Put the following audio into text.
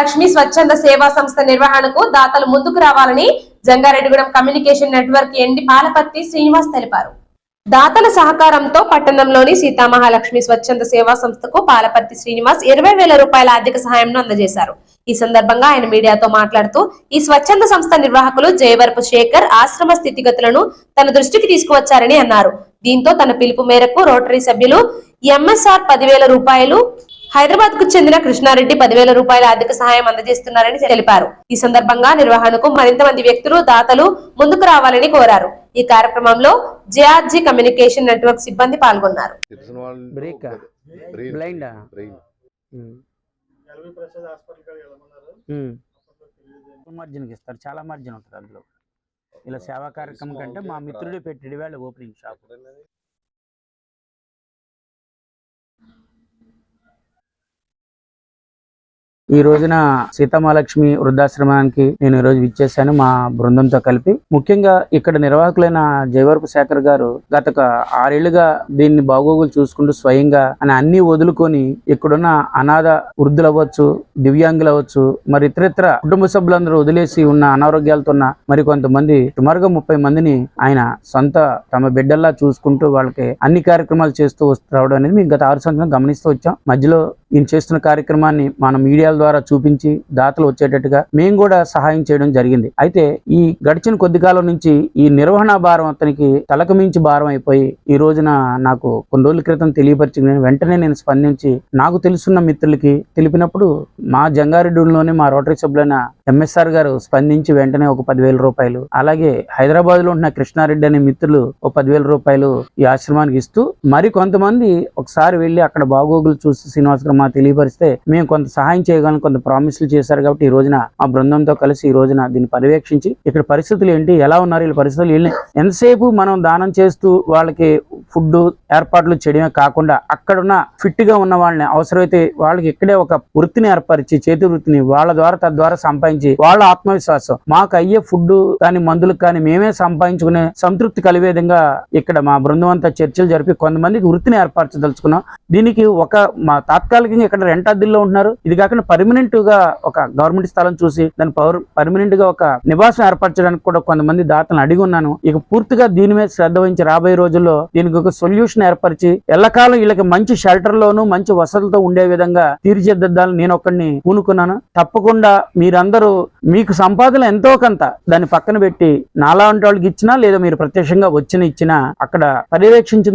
మహాలక్ష్మి స్వచ్ఛంద సేవా సంస్థ నిర్వహణకు దాతలు ముందుకు రావాలని Jangareddygudem communication network MD Palapatti Srinivas తెలిపారు. దాతల సహకారంతో పట్టణంలోని సీతామహాలక్ష్మి స్వచ్ఛంద సేవా సంస్థకు పాలపర్తి శ్రీనివాస్ ఇరవై వేల రూపాయల ఆర్థిక సహాయంను అందజేశారు. ఈ సందర్భంగా ఆయన మీడియాతో మాట్లాడుతూ ఈ స్వచ్ఛంద సంస్థ నిర్వాహకులు జయవరపు శేఖర్ ఆశ్రమ స్థితిగతులను తన దృష్టికి తీసుకువచ్చారని అన్నారు. దీంతో తన పిలుపు మేరకు రోటరీ సభ్యులు ఎంఎస్ఆర్ పదివేల రూపాయలు హైదరాబాద్కు చెందిన కృష్ణారెడ్డి పదివేల రూపాయల ఆర్థిక సహాయం అందజేస్తున్నారని తెలిపారు. ఈ సందర్భంగా నిర్వహణకు మరింత మంది వ్యక్తులు దాతలు ముందుకు రావాలని కోరారు. ఈ కార్యక్రమంలో జేఆర్జీ కమ్యూనికేషన్ నెట్వర్క్ సిబ్బంది పాల్గొన్నారు. మార్జిన్కి ఇస్తారు. చాలా మార్జిన్ ఉంటుంది అందులో. ఇలా సేవా కార్యక్రమం కంటే మా మిత్రుడు పెట్టిడి వాళ్ళ ఓపెనింగ్ షాప్ ఈ రోజున సీతామహాలక్ష్మి వృద్ధాశ్రమానికి నేను ఈ రోజు విచ్చేసాను మా బృందంతో కలిపి. ముఖ్యంగా ఇక్కడ నిర్వాహకులైన జయవరపు శేఖర్ గారు గత ఆరేళ్ళుగా దీన్ని బాగోగులు చూసుకుంటూ స్వయంగా అని అన్ని వదులుకొని ఇక్కడున్న అనాథ వృద్ధులు అవ్వచ్చు దివ్యాంగులు అవ్వచ్చు మరి ఇతరితర కుటుంబ సభ్యులందరూ వదిలేసి ఉన్న అనారోగ్యాలతో ఉన్న మరి కొంతమంది సుమారుగా ముప్పై మందిని ఆయన సొంత తమ బిడ్డల్లా చూసుకుంటూ వాళ్ళకి అన్ని కార్యక్రమాలు చేస్తూ వస్తూ రావడం అనేది మేము గత ఆరు సంవత్సరం గమనిస్తూ వచ్చాం. మధ్యలో ఈయన చేస్తున్న కార్యక్రమాన్ని మన మీడియాల ద్వారా చూపించి దాతలు వచ్చేటట్టుగా మేము కూడా సహాయం చేయడం జరిగింది. అయితే ఈ గడిచిన కొద్ది కాలం నుంచి ఈ నిర్వహణ భారం అతనికి తలకు మించి భారం అయిపోయి ఈ రోజున నాకు కొన్ని రోజుల క్రితం తెలియపరిచింది. వెంటనే నేను స్పందించి నాకు తెలుసున్న మిత్రులకి తెలిపినప్పుడు మా జంగారెడ్డిలోనే మా రోటరీ సభ్యులైన ఎంఎస్ఆర్ గారు స్పందించి వెంటనే ఒక పదివేల రూపాయలు అలాగే హైదరాబాద్లో ఉంటున్న కృష్ణారెడ్డి అనే మిత్రులు ఒక పదివేల రూపాయలు ఈ ఆశ్రమానికి ఇస్తూ మరి కొంతమంది ఒకసారి వెళ్ళి అక్కడ బాగోగులు చూసి శ్రీనివాస్ గారు మాకు తెలియపరిస్తే మేము కొంత సహాయం చేయగలం కొంత ప్రామిస్లు చేశారు కాబట్టి ఈ రోజున మా బృందంతో కలిసి ఈ రోజున దీన్ని పర్యవేక్షించి ఇక్కడ పరిస్థితులు ఏంటి ఎలా ఉన్నారు వీళ్ళ పరిస్థితులు ఏంటి ఎంతసేపు మనం దానం చేస్తూ వాళ్ళకి ఫుడ్ ఏర్పాట్లు చేయడమే కాకుండా అక్కడున్న ఫిట్గా ఉన్న వాళ్ళని అవసరమైతే వాళ్ళకి ఇక్కడే ఒక వృత్తిని ఏర్పరిచి చేతి వృత్తిని వాళ్ళ ద్వారా తద్వారా సంపాదించి వాళ్ళ ఆత్మవిశ్వాసం. మాకు అయ్యే ఫుడ్ కానీ మందులకు కానీ మేమే సంపాదించుకునే సంతృప్తి కలిగే విధంగా ఇక్కడ మా బృందం అంతా చర్చలు జరిపి కొంతమందికి వృత్తిని ఏర్పరచదలుచుకున్నాం. దీనికి ఒక మా తాత్కాలికంగా ఇక్కడ రెంట్ అద్దెల్లో ఉంటున్నారు. ఇది కాకుండా పర్మనెంట్గా ఒక గవర్నమెంట్ స్థలం చూసి దాని పర్మనెంట్గా ఒక నివాసం ఏర్పరచడానికి కూడా కొంతమంది దాతలను అడిగి ఉన్నాను. ఇక పూర్తిగా దీని మీద శ్రద్ధ వహించి రాబోయే రోజుల్లో దీనికి ఒక సొల్యూషన్ ఏర్పరిచి ఎల్లకాలం వీళ్ళకి మంచి షెల్టర్ లోను మంచి వసతులతో ఉండే విధంగా తీర్చిదిద్దాలని నేను ఒక్కడిని పూనుకున్నాను తప్పకుండా మీరందరూ మీకు సంపాదన ఎంతో కొంత దాన్ని పక్కన పెట్టి నాలాంటి వాళ్ళకి ఇచ్చినా లేదా మీరు ప్రత్యక్షంగా వచ్చిన ఇచ్చినా అక్కడ పర్యవేక్షించిన